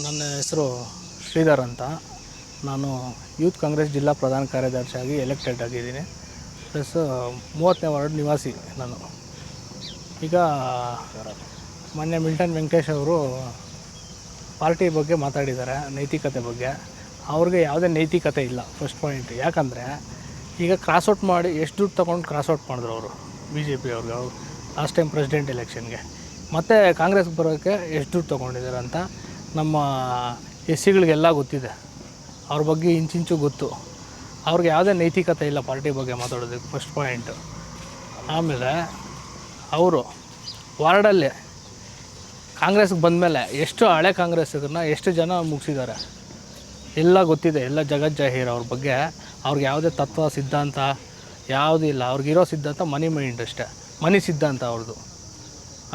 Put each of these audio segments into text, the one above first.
ನನ್ನ ಹೆಸರು ಶ್ರೀಧರ್ ಅಂತ. ನಾನು ಯೂತ್ ಕಾಂಗ್ರೆಸ್ ಜಿಲ್ಲಾ ಪ್ರಧಾನ ಕಾರ್ಯದರ್ಶಿಯಾಗಿ ಎಲೆಕ್ಟೆಡ್ ಆಗಿದ್ದೀನಿ. ಪ್ಲಸ್ ಮೂವತ್ತನೇ ವಾರ್ಡ್ ನಿವಾಸಿ ನಾನು. ಈಗ ಮೊನ್ನೆ ಮಿಲ್ಟನ್ ವೆಂಕಟೇಶ್ ಅವರು ಪಾರ್ಟಿ ಬಗ್ಗೆ ಮಾತಾಡಿದ್ದಾರೆ, ನೈತಿಕತೆ ಬಗ್ಗೆ. ಅವ್ರಿಗೆ ಯಾವುದೇ ನೈತಿಕತೆ ಇಲ್ಲ ಫಸ್ಟ್ ಪಾಯಿಂಟ್ ಯಾಕಂದರೆ, ಈಗ ಕ್ರಾಸ್ಔಟ್ ಮಾಡಿ ಎಷ್ಟು ದುಡ್ಡು ತೊಗೊಂಡು ಕ್ರಾಸ್ಔಟ್ ಮಾಡಿದ್ರು ಅವರು ಬಿ ಜೆ ಪಿ ಅವ್ರಿಗೆ, ಅವರು ಲಾಸ್ಟ್ ಟೈಮ್ ಪ್ರೆಸಿಡೆಂಟ್ ಎಲೆಕ್ಷನ್ಗೆ ಮತ್ತು ಕಾಂಗ್ರೆಸ್ಗೆ ಬರೋಕ್ಕೆ ಎಷ್ಟು ದುಡ್ಡು ತೊಗೊಂಡಿದ್ದಾರೆ ಅಂತ ನಮ್ಮ ಎಸ್ ಸಿಗಳಿಗೆಲ್ಲ ಗೊತ್ತಿದೆ. ಅವ್ರ ಬಗ್ಗೆ ಇಂಚಿಂಚು ಗೊತ್ತು. ಅವ್ರಿಗೆ ಯಾವುದೇ ನೈತಿಕತೆ ಇಲ್ಲ ಪಾರ್ಟಿ ಬಗ್ಗೆ ಮಾತಾಡೋದಕ್ಕೆ ಫಸ್ಟ್ ಪಾಯಿಂಟು ಆಮೇಲೆ ಅವರು ವಾರ್ಡಲ್ಲಿ ಕಾಂಗ್ರೆಸ್ಗೆ ಬಂದಮೇಲೆ ಎಷ್ಟು ಹಳೆ ಕಾಂಗ್ರೆಸ್ ಇದನ್ನು ಎಷ್ಟು ಜನ ಮುಗಿಸಿದ್ದಾರೆ? ಎಲ್ಲ ಗೊತ್ತಿದೆ, ಎಲ್ಲ ಜಗಜ್ಜಾಹೀರ್ ಅವ್ರ ಬಗ್ಗೆ. ಅವ್ರಿಗೆ ಯಾವುದೇ ತತ್ವ, ಸಿದ್ಧಾಂತ ಯಾವುದೂ ಇಲ್ಲ. ಅವ್ರಿಗಿರೋ ಸಿದ್ಧಾಂತ ಮನಿ ಮೈಂಡ್ ಅಷ್ಟೇ. ಮನಿ ಸಿದ್ಧಾಂತ ಅವ್ರದ್ದು.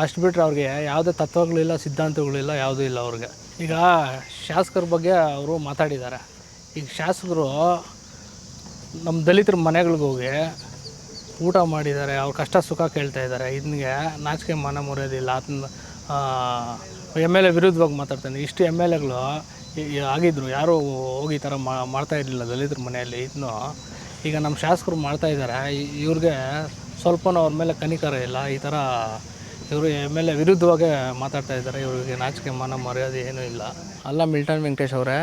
ಅಷ್ಟು ಬಿಟ್ಟರೆ ಅವ್ರಿಗೆ ಯಾವುದೇ ತತ್ವಗಳಿಲ್ಲ, ಸಿದ್ಧಾಂತಗಳಿಲ್ಲ, ಯಾವುದೂ ಇಲ್ಲ ಅವ್ರಿಗೆ. ಈಗ ಶಾಸಕರ ಬಗ್ಗೆ ಅವರು ಮಾತಾಡಿದ್ದಾರೆ. ಈಗ ಶಾಸಕರು ನಮ್ಮ ದಲಿತರ ಮನೆಗಳಿಗೆ ಹೋಗಿ ಊಟ ಮಾಡಿದ್ದಾರೆ, ಅವ್ರ ಕಷ್ಟ ಸುಖ ಕೇಳ್ತಾ ಇದ್ದಾರೆ. ಇದನ್ಗೆ ನಾಚಿಕೆ ಮನ ಮುರಿಯೋದಿಲ್ಲ. ಅದನ್ನ ಎಂ ಎಲ್ ಎ ವಿರುದ್ಧವಾಗಿ ಮಾತಾಡ್ತಾನೆ. ಇಷ್ಟು ಎಂ ಎಲ್ ಎಗಳು ಆಗಿದ್ದರು ಯಾರೂ ಹೋಗಿ ಈ ಥರ ಮಾಡ್ತಾ ಇರಲಿಲ್ಲ ದಲಿತರ ಮನೆಯಲ್ಲಿ. ಇದನ್ನು ಈಗ ನಮ್ಮ ಶಾಸಕರು ಮಾಡ್ತಾ ಇದ್ದಾರೆ. ಇವ್ರಿಗೆ ಸ್ವಲ್ಪನೂ ಅವ್ರ ಮೇಲೆ ಕನಿಕರ ಇಲ್ಲ. ಈ ಥರ ಇವರು ಎಂ ಎಲ್ ಎ ವಿರುದ್ಧವಾಗೇ ಮಾತಾಡ್ತಾ ಇದ್ದಾರೆ. ಇವ್ರಿಗೆ ನಾಚಿಕೆ ಮಾನ ಮರ್ಯಾದೆ ಏನೂ ಇಲ್ಲ. ಅಲ್ಲ, ಮಿಲ್ಟನ್ ವೆಂಕಟೇಶ್ ಅವರೇ,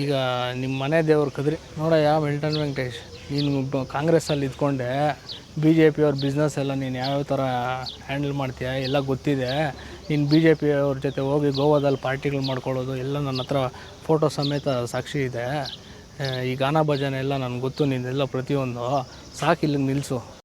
ಈಗ ನಿಮ್ಮ ಮನೆ ದೇವ್ರ ಕದ್ರಿ. ನೋಡಯ್ಯ, ಮಿಲ್ಟನ್ ವೆಂಕಟೇಶ್, ನೀನು ಕಾಂಗ್ರೆಸ್ಸಲ್ಲಿ ಇದ್ಕೊಂಡೆ ಬಿ ಜೆ ಪಿಯವ್ರ ಬಿಸ್ನೆಸ್ ಎಲ್ಲ ನೀನು ಯಾವ್ಯಾವ ಥರ ಹ್ಯಾಂಡಲ್ ಮಾಡ್ತೀಯ? ಎಲ್ಲ ಗೊತ್ತಿದೆ. ನೀನು ಬಿ ಜೆ ಪಿಯವ್ರ ಜೊತೆ ಹೋಗಿ ಗೋವಾದಲ್ಲಿ ಪಾರ್ಟಿಗಳು ಮಾಡ್ಕೊಳ್ಳೋದು, ಎಲ್ಲ ನನ್ನ ಹತ್ರ ಫೋಟೋ ಸಮೇತ ಸಾಕ್ಷಿ ಇದೆ. ಈ ಗಾನ ಭಜನೆ ಎಲ್ಲ ನನಗೆ ಗೊತ್ತು ನೀನೆಲ್ಲ ಪ್ರತಿಯೊಂದು. ಸಾಕು ಇಲ್ಲಿಗೆ ನಿಲ್ಲಿಸು